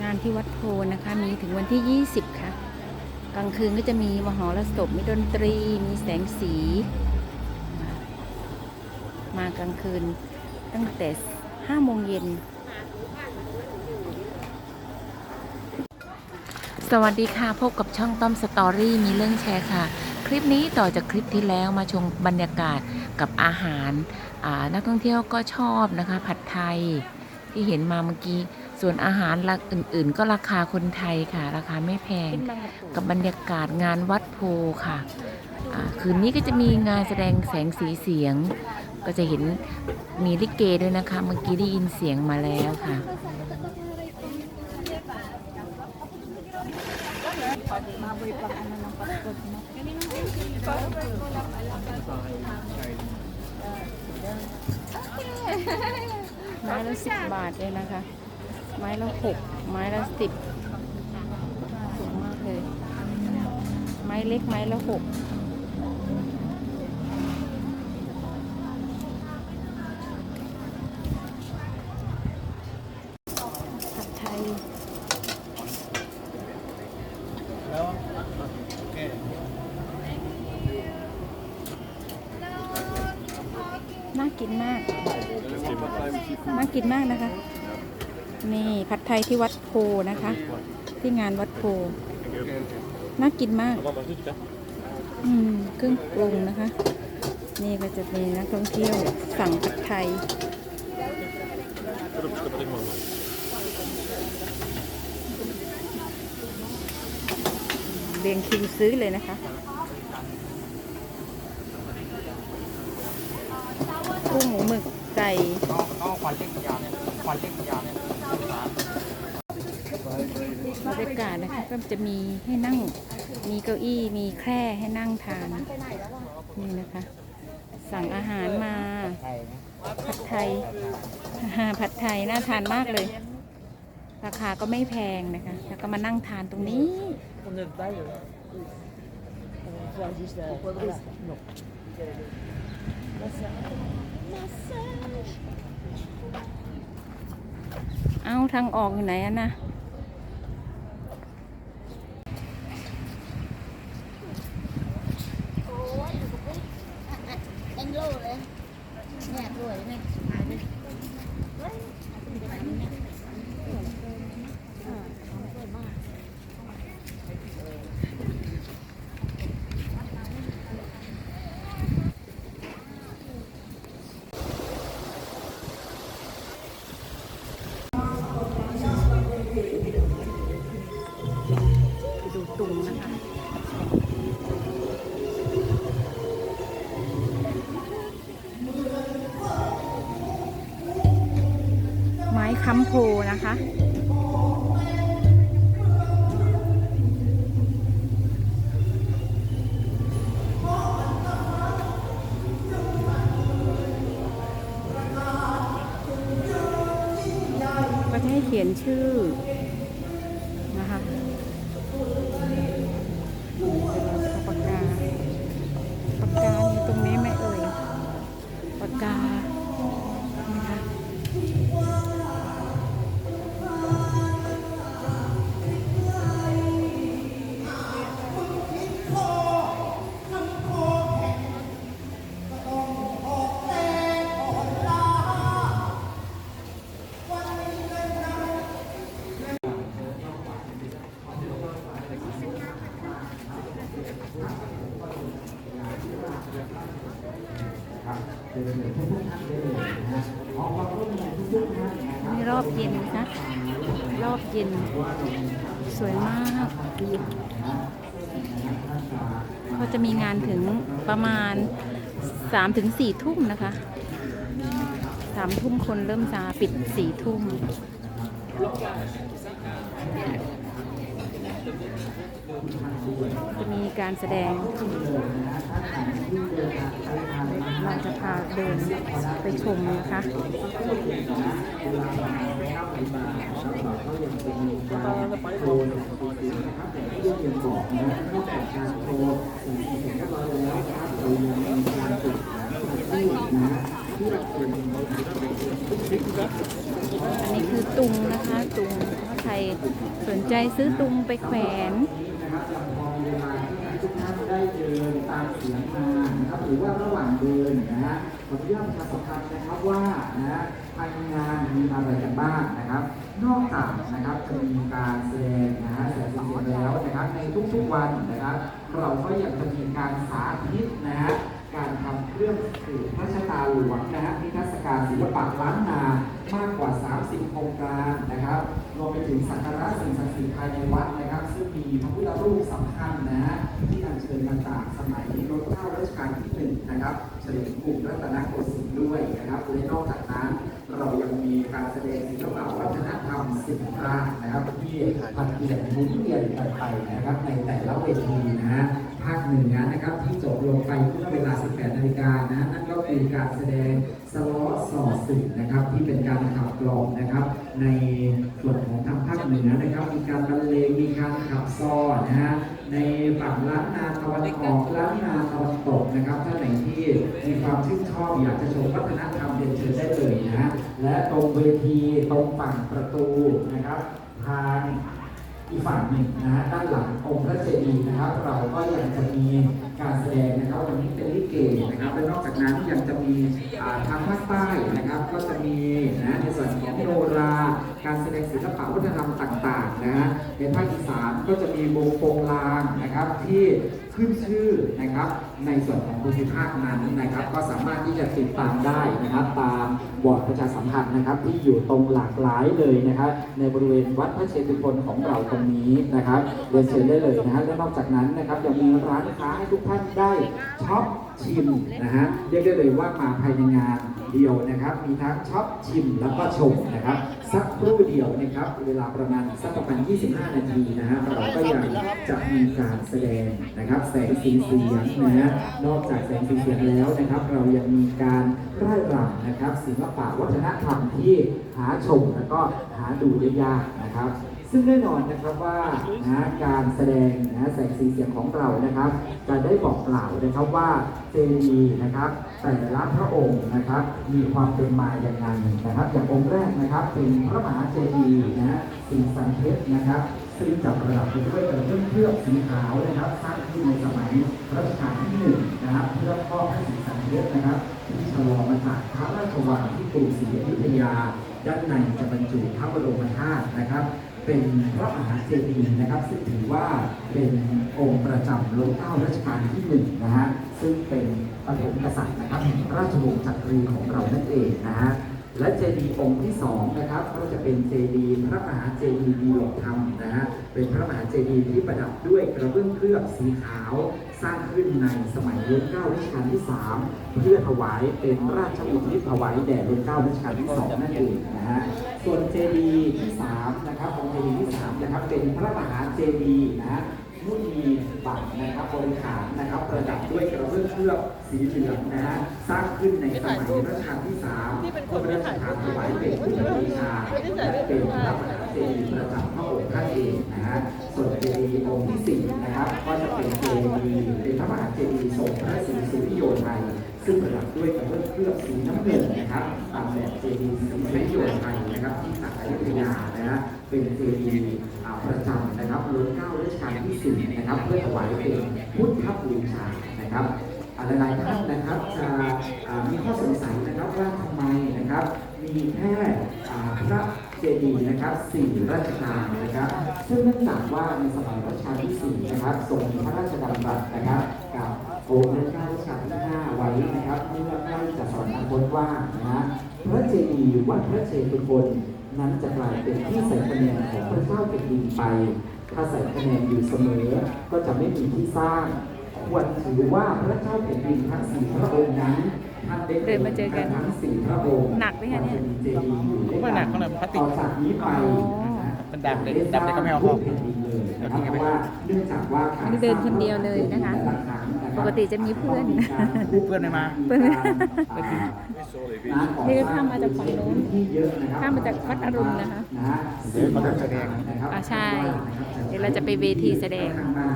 งานที่วัดโพนะคะ มีถึงวันที่ 20 ค่ะ กลางคืนก็จะมีมหรสพมีดนตรี มีแสงสี มากลางคืนตั้งแต่5โมงเย็น สวัสดีค่ะ พบกับช่องต้อมสตอรี่มีเรื่องแชร์ค่ะ คลิปนี้ต่อจากคลิปที่แล้วมาชมบรรยากาศกับอาหาร นักท่องเที่ยวก็ชอบนะคะ ผัดไทยที่เห็นมาเมื่อกี้ ส่วนอาหารลักอื่น ๆ ก็ราคาคนไทยค่ะ ราคาไม่แพงกับบรรยากาศงานวัดโพค่ะอ่าคืนนี้ก็จะมีงานแสดงแสงสีเสียง ก็จะเห็นมีลิเกด้วยนะคะ เมื่อกี้ได้ยินเสียงมาแล้วค่ะ ไม้ละสิบบาทเลยนะคะ ไม้ละหกไม้ละสิบถูกมากเลย ไม้เล็กไม้ละหกผัดไทยน่ากินมาก น่ากินมากนะคะ นี่ผัดไทยที่วัดโพนะคะ ที่งานวัดโพน่ากินมากอืมเครื่องปรุงนะคะ นี่ก็จะมีนักท่องเที่ยวสั่งผัดไทยเรียงคิวซื้อเลยนะคะกุ้งหมูหมึกไก่ ควันที่ยาวบรรยากาศนะคะก็จะมีให้นั่ง มีเก้าอี้ มีแคร่ให้นั่งทาน นี่นะคะ สั่งอาหารมา ผัดไทยผัดไทยน่าทานมากเลย ราคาก็ไม่แพงนะคะ แล้วก็มานั่งทานตรงนี้ เอาทางออกอยู่ไหนอะนะ ไม้ค้ำโพนะคะก็จะให้เขียนชื่อ นี่รอบเย็นนะคะรอบเย็น สวยมาก เขาจะมีงานถึงประมาณ3ถึง4ทุ่มนะคะสามทุ่มคนเริ่มจะปิดสี่ทุ่มจะมีการแสดง จะพาเดินไปชมนะคะอันนี้คือตุงนะคะ ตุงไทยสนใจซื้อตุงไปแขวน ทุกท่านได้เดินตามเสียงมานะครับหรือว่าระหว่างเดินนะฮะขออนุญาตประชาสัมพันธ์นะครับว่านะฮะภายในงานมีอะไรกันบ้างนะครับ นอกจากนะครับจะมีการแสดงนะฮะแสดงสีเสียงแล้วนะครับ ในทุกๆวันนะครับ เราก็ยังจะมีการสาธิตนะฮะการทำเครื่องสืบพระชะตาหลวงนะฮะนิทรรศการศิลปะล้านนามากกว่า 30 โครงการนะครับรวมไปถึงสักการะสิ่งศักดิ์สิทธิ์ พระพุทธรูปสำคัญนะฮะที่อัญเชิญมาจากสมัยรัชกาลรัชกาลที่หนึ่งนะครับเฉลิมกรุงรัตนโกสินทร์ด้วยนะครับและนอกจากนั้นเรายังมีการแสดงศิลปะวัฒนธรรมสิบพระนะครับที่ผัดเปลี่ยนหมุนเวียนกันไปนะครับในแต่ละเวทีนะฮะ หนึ่งนะครับที่จบลงไปเมื่อเวลา 18 นาฬิกานะนั่นก็คือการแสดงสล้อสอสึกนะครับที่เป็นการขับกลองนะครับ ในส่วนของทางภาคเหนือนะครับ มีการบรรเลงมีการขับซอนะฮะในฝั่งล้านนาตะวันออกล้านนาตะวันตกนะครับท่านไหนที่มีความชื่นชอบอยากจะชมวัฒนธรรมเรียนเชิญได้เลยนะฮะและตรงเวทีตรงฝั่งประตูนะครับทาง อีกฝั่งหนึ่งนะฮะด้านหลังองค์พระเจดีย์นะครับ เราก็ยังจะมีการแสดงนะครับวันนี้เป็นลิเกนะครับและนอกจากนั้นยังจะมีทางภาคใต้นะครับ ก็จะมีนะในส่วนของโนราการแสดงศิลปะวัฒนธรรมต่างๆนะฮะในภาคอีสานก็จะมีวงโปงลางนะครับที่ขึ้นชื่อนะครับ ในส่วนของภูมิภาคนั้นนะครับ ก็สามารถที่จะติดตามได้นะครับ ตามบอร์ดประชาสัมพันธ์นะครับ ที่อยู่ตรงหลากหลายเลยนะครับ ในบริเวณวัดพระเชตุพนของเราตรงนี้นะครับเรียนเชิญได้เลยนะฮะและนอกจากนั้นนะครับยังมีร้านค้าให้ทุกท่านได้ช็อปชิมนะฮะเรียกได้เลยว่ามาภายในงาน เดียวนะครับ มีทั้งช็อปชิมแล้วก็ชมนะครับ สักครู่เดียวนะครับ เวลาประมาณสักประมาณ 25 นาทีนะฮะเราก็ยังจะมีการแสดงนะครับ แสงสีเสียงนะฮะนอกจากแสงสีเสียงแล้วนะครับ เรายังมีการร่ายรำนะครับศิลปะวัฒนธรรมที่หาชมแล้วก็หาดูได้ยากนะครับ ซึ่งแน่นอนนะครับว่านะการแสดงนะแสงสีเสียงของเรานะครับ จะได้บอกกล่าวนะครับว่าเจดีย์นะครับแต่ละพระองค์นะครับ มีความเป็นมาอย่างไงนะครับ อย่างองค์แรกนะครับเป็นพระมหาเจดีย์นะฮะสีสันเพชรนะครับซึ่งจับประดับไปด้วยกระเบื้องเคลือบสีขาวนะครับสร้างขึ้นในสมัยรัชกาลที่หนึ่งนะครับเพื่อครอบให้สีสันเพชรนะครับที่ชะลอมาจากพระราชวังที่กรุงศรีอยุธยาด้านในจะบรรจุพระบรมธาตุนะครับ เป็นพระมหาเจดีย์นะครับซึ่งถือว่าเป็นองค์ประจำรัชกาลรัชกาลที่หนึ่งนะฮะซึ่งเป็นปฐมกษัตริย์นะครับแห่งราชวงศ์จักรีของเรานั่นเองนะฮะ และเจดีย์องค์ที่สองนะครับก็จะเป็นเจดีย์พระมหาเจดีย์ดีหลกธรรมนะฮะเป็นพระมหาเจดีย์ที่ประดับด้วยกระเบื้องเคลือบสีขาว สร้างขึ้นในสมัยรัชกาลรัชกาลที่สามเพื่อถวายเป็นราชอุทิศถวายแด่รัชกาลรัชกาลที่สองนั่นเองนะฮะส่วนเจดีย์ที่สามนะครับองค์เจดีย์ที่สามนะครับเป็นพระมหาเจดีย์นะฮะ มุนีบัตรนะครับบริขารนะครับประดับด้วยกระเบื้องเคลือบสีเหลืองนะฮะสร้างขึ้นในสมัยรัชกาลที่สามเพื่อพระราชทานถวายเป็นพุทธบูชาและเป็นพระมหาเจดีย์ประจำพระองค์ท่านเองนะฮะส่วนเจดีย์องค์ที่สี่นะครับ ก็จะเป็นเจดีย์เป็นพระมหาเจดีย์ทรงพระศรีสุริโยไทยซึ่งประดับด้วยกระเบื้องเคลือบสีน้ำเงินนะครับตามแบบเจดีย์สีสุริโยไทยนะครับที่สักอยุธยานะฮะ เป็นเจดีย์ประจำนะครับรุ่นเก้ารัชกาลที่สี่นะครับ เพื่อถวายเป็นพุทธบูชานะครับอ่าหลายๆท่านนะครับจะมีข้อสงสัยนะครับว่าทำไมนะครับ มีแค่พระเจดีย์นะครับสี่ราชการนะครับ ซึ่งเนื่องจากว่าในสมัยรัชกาลที่สี่นะครับทรงมีพระราชดำรัสนะครับกับองค์รัชกาลรัชกาลที่ห้าไว้นะครับเมื่อใกล้จะสวรรคตว่านะฮะพระเจดีย์วัดพระเชตุพน นั้นจะกลายเป็นที่ใส่คะแนนของพระเจ้าแผ่นดินไป ถ้าใส่คะแนนอยู่เสมอ ก็จะไม่มีที่สร้าง ควรถือว่าพระเจ้าแผ่นดินทั้งสี่พระองค์นั้นท่านได้เดินมาเจอกันทั้งสี่พระองค์หนักไหมคะเนี่ยเจดีย์อยู่ด้วยไม่หนักเท่าไหร่พลาสติกต่อจากนี้ไปอ๋อมันดำเลยดำเลยก็ไม่เอาออกแผ่นดินเลยนะครับเพราะว่าเนื่องจากว่าการอันนี้เดินคนเดียวเลยนะคะ แต่ลรั้งนะครับปกติจะมีเพื่อนเพื่อนไม่มาเพื่อนไม่มาอ่านี่ก็ข้ามมาจากฝั่งโน้นที่เยอะนะครับข้ามมาจากวัดอรุณนะคะนะฮะเดี๋ยวเขาจะแสดงนะครับอ่าใช่ เดี๋ยวเราจะไปเวทีแสดงข้างหน้า